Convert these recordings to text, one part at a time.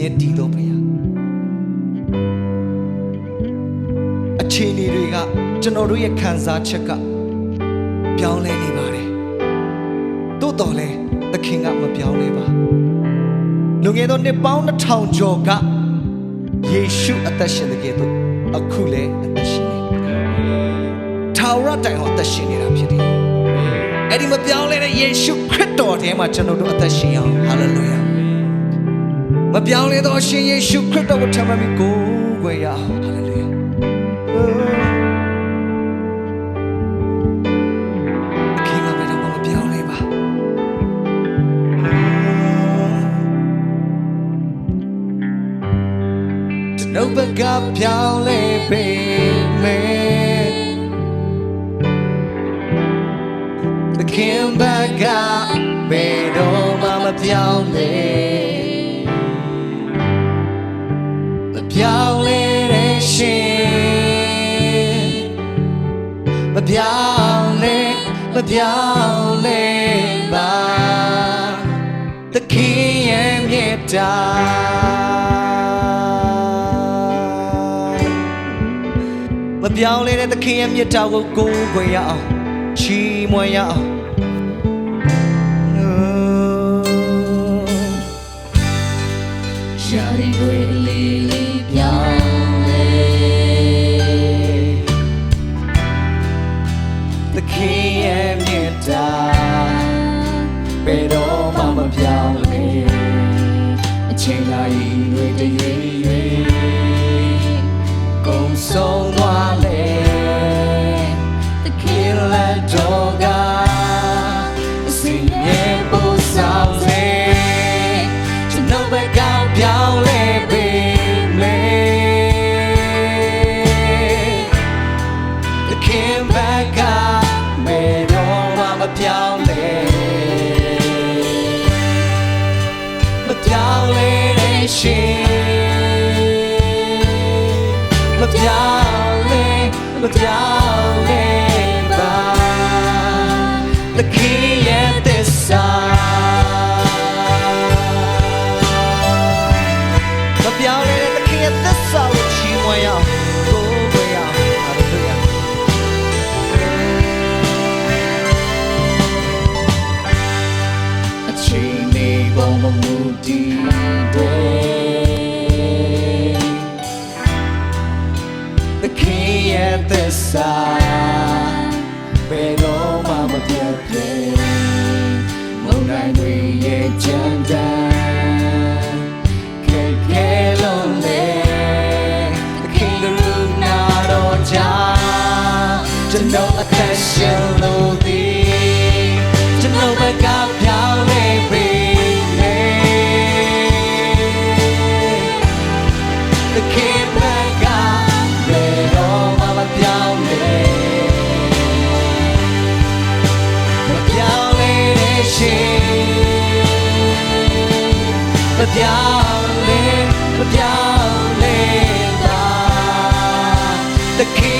မြဲတည်တော်ဖရာအခြေအနေတွေကကျွန်တော်တို့ရဲ့ခံစားချက်ကပြောင်းလဲနေပါတယ်တိုးတော်လဲသခင်ကမပြောင်းလဲပါလူငယ်သောနှစ်ပေါင်း2000ကျော်ကယေရှုအသက်ရှင်တဲ့ကဲ့သို့အခုလည်းအသက်ရှင်နေထာဝရတိုင်အောင်အသက်ရှင်နေတာဖြစ်တယ်အဲ့ဒီမပြောင်းလဲတဲ့ယေရှုခရစ်တော်ထဲမှာကျွန်တော်တို့အသက်ရှင်အောင်ဟာလေလုယာ မပြောင်းလဲသောအရှင်ယေရှုခရစ်တော်ကိုထမ်းမှပြီးကိုးကွယ်ရအောင်ဟာလေလုယာခင်ဗျားဘယ်တော့မှမပြောင်းလဲပါကျွန်ုပ်ဘက်ကပြောင်းလဲပေးမယ်သခင်ဘက်ကဘယ်တော့မှမပြောင်းလဲ ပြောင်းလဲပါသခင်ရဲ့မြတ်တာမပြောင်းလဲတဲ့သခင်ရဲ့မြတ်တာကိုကိုးကွယ်ရအောင်ချီးမွမ်းရအောင်ရှာရီတွေ ရှင်မပြောင်းလဲမပြောင်းလဲပါ The King ရဲ့သစ္စာမပြောင်းလဲတဲ့ The King ရဲ့သစ္စာကိုချီးမွမ်းရအောင်ကိုးကွယ်ရအောင် Hallelujah အချိန်နေပုံမမူတည် ရှင်လို့ဒီကျွန်တော်ဘက်ကပြောင်းလဲပေးမယ် The King ဘက်ကဘယ်တော့မှမပြောင်းလဲမပြောင်းလဲတဲ့ရှင်မပြောင်းလဲမပြောင်းလဲပါ The King ရဲ့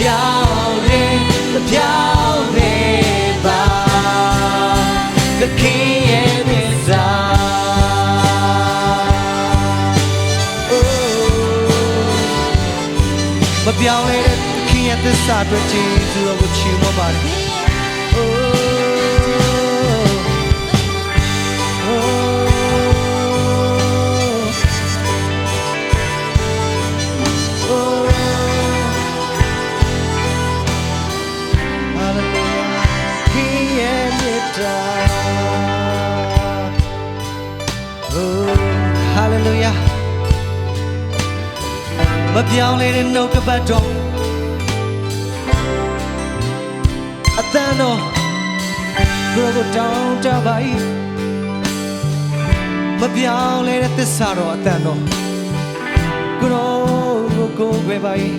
ပြောင်းလဲမပြောင်းလဲပါ The King ရဲ့မြတ်စာမပြောင်းလဲတဲ့ခင်ရဲ့သစ္စာအတွက်ကျေးဇူးတော်ကိုချီးမွမ်းပါတယ် ပြောင်းလဲတဲ့နှုတ်ကပတ်တော်အတန်တော်ကိုယ်ကိုတောင်းတပါ၏မပြောင်းလဲတဲ့သစ္စာတော်အတန်တော်ကိုယ်တော်ကိုကိုယ်ွယ်ပါ၏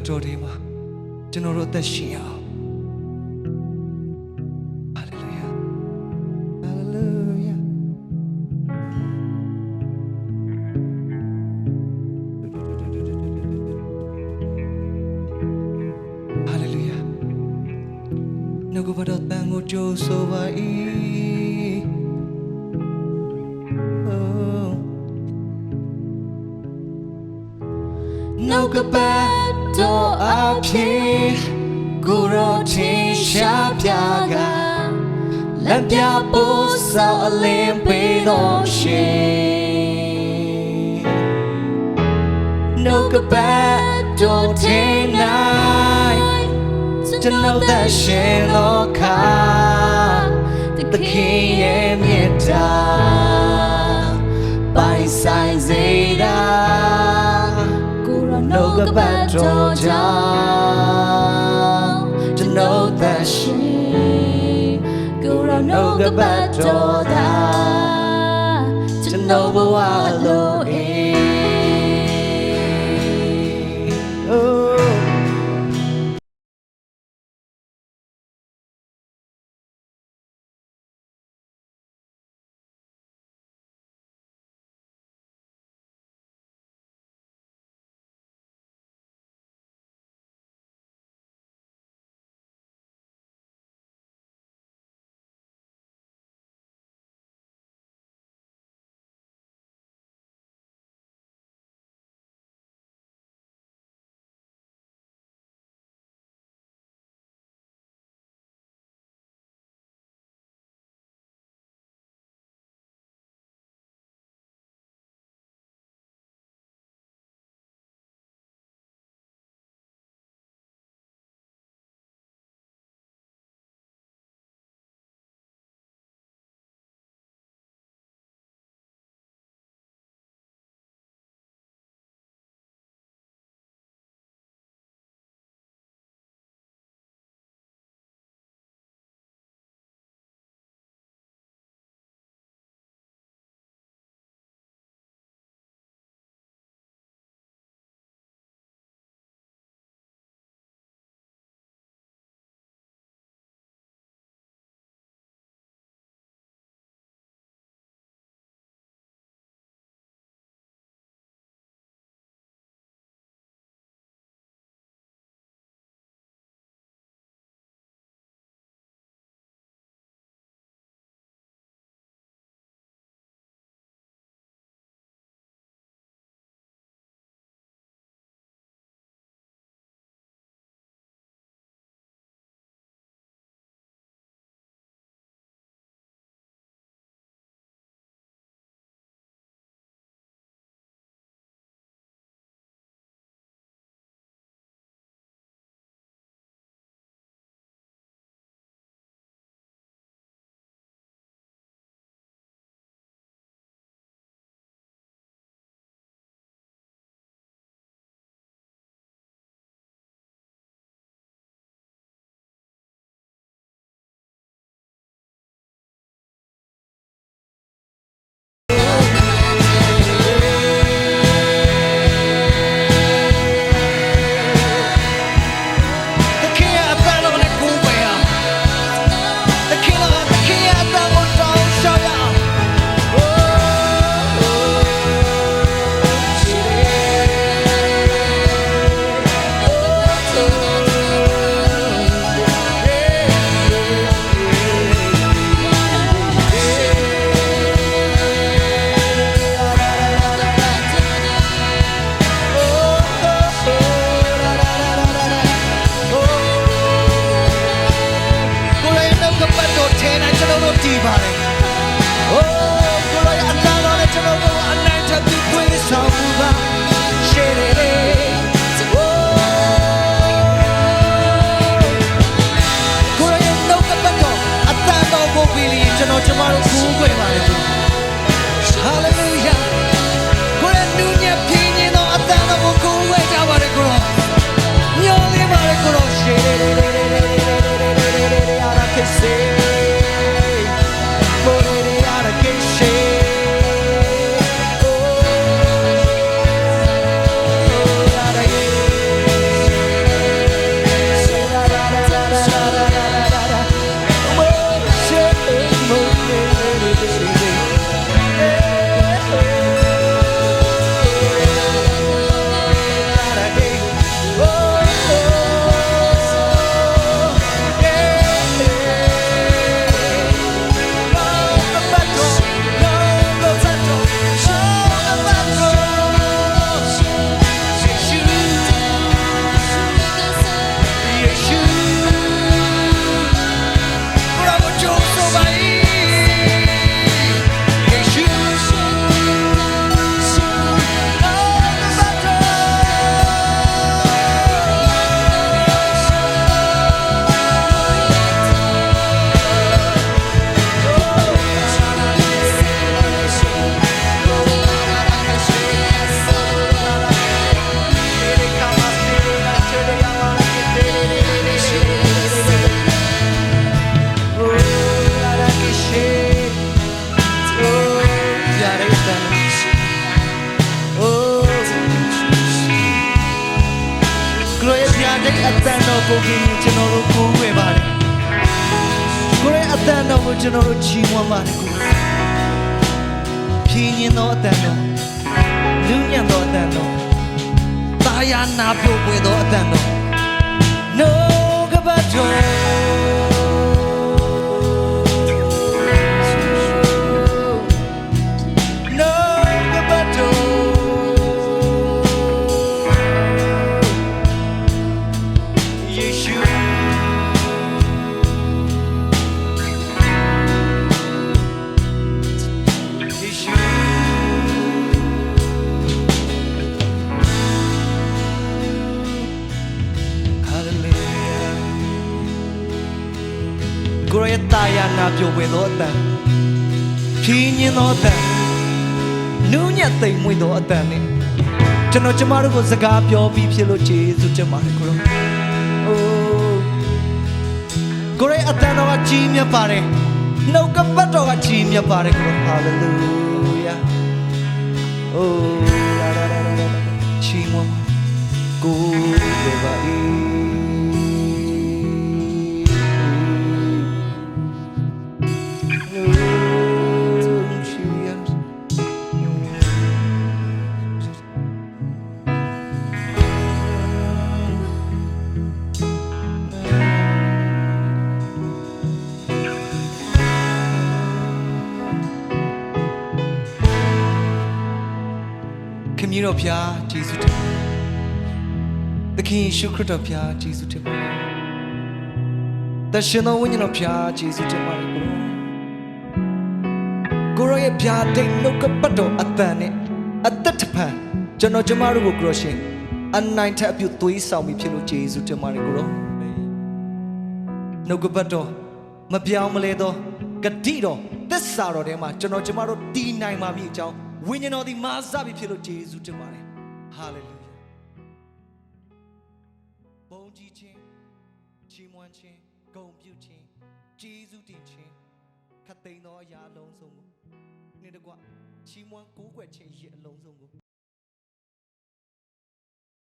တ်ကပတ်တော်တွေမှာကျွန်တော်တို့အသက်ရှင်အောင် ဖြစ်ကိုယ်တော်ထင်ရှားပြကလက်ပြပို့ဆောင်အလင်းပေးတော်ရှင်နှုတ်ကပတ်တော်ထင်နိုင်ကျွန်တော်သက်ရှင်လောကသခင်ရဲ့မြတ်တာ နှုတ်ကပတ်တော်ကြောင့်ကျွန်တော်သက်ရှင်ကိုရောနှုတ်ကပတ်တော်သာကျွန်တော်ဘဝလို့ ကိုကျွန်တော်တို့ချီးမွမ်းပါတယ်ကိုဖြင်းရင်သောအတန်တော်လူညံ့သောအတန်တော်တာယာနာပြိုပွေသောအတန်တော် No ကပတ်တော် ရတာယာနာပြိုဝဲသောအတန်ဖြင်းညင်းသောအတန်နူးညံ့သိမ်မွေ့သောအတန်နဲ့ကျွန်တော်ကျမတို့ကိုစကားပြောပြီးဖြစ်လို့ကျေးဇူးတင်ပါတယ်ကိုရောအိုးကိုရအတန်တော်ကကြီးမြတ်ပါတယ်နှုတ်ကပတ်တော်ကကြီးမြတ်ပါတယ်ကိုရောဟာလေလုယာ Oh, la la la la la, chimo, go ba e. ။ မည်းတော်ဖျားဂျေစုတင်ပါတယ်။သခင်ယေရှုခရစ်တော်ဖျားဂျေစုတင်ပါတယ်။တရှင်တော်ဝိညာဉ်တော်ဖျားဂျေစုတင်ပါတယ်ကိုရော။ကိုရောရဲ့ဖျားတိတ်နှုတ်ကပတ်တော်အတန်နဲ့အသက်တပံကျွန်တော်ကျမတို့ကိုကိုရောရှင်အနိုင်ထက်အပြုသွေးဆောင်ပြီးဖြစ်လို့ဂျေစုတင်ပါတယ်ကိုရော။နှုတ်ကပတ်တော်မပြောင်းမလဲတော့ဂတိတော်သစ္စာတော်ထဲမှာကျွန်တော်ကျမတို့တည်နိုင်ပါပြီအကြောင်း ဝိညာဉ်တော်ဒီမာစပြီးဖြစ်လို့ဂျေစုတင်ပါတယ်ဟာလေလုယာဘုန်းကြီးခြင်းချီးမွမ်းခြင်းဂုဏ်ပြုခြင်းဂျေစုတင်ခြင်းခတ်သိမ်းသောအရာအလုံးစုံကိုနေ့တကွချီးမွမ်းကိုးကွယ်ခြင်းရည်အလုံးစုံကို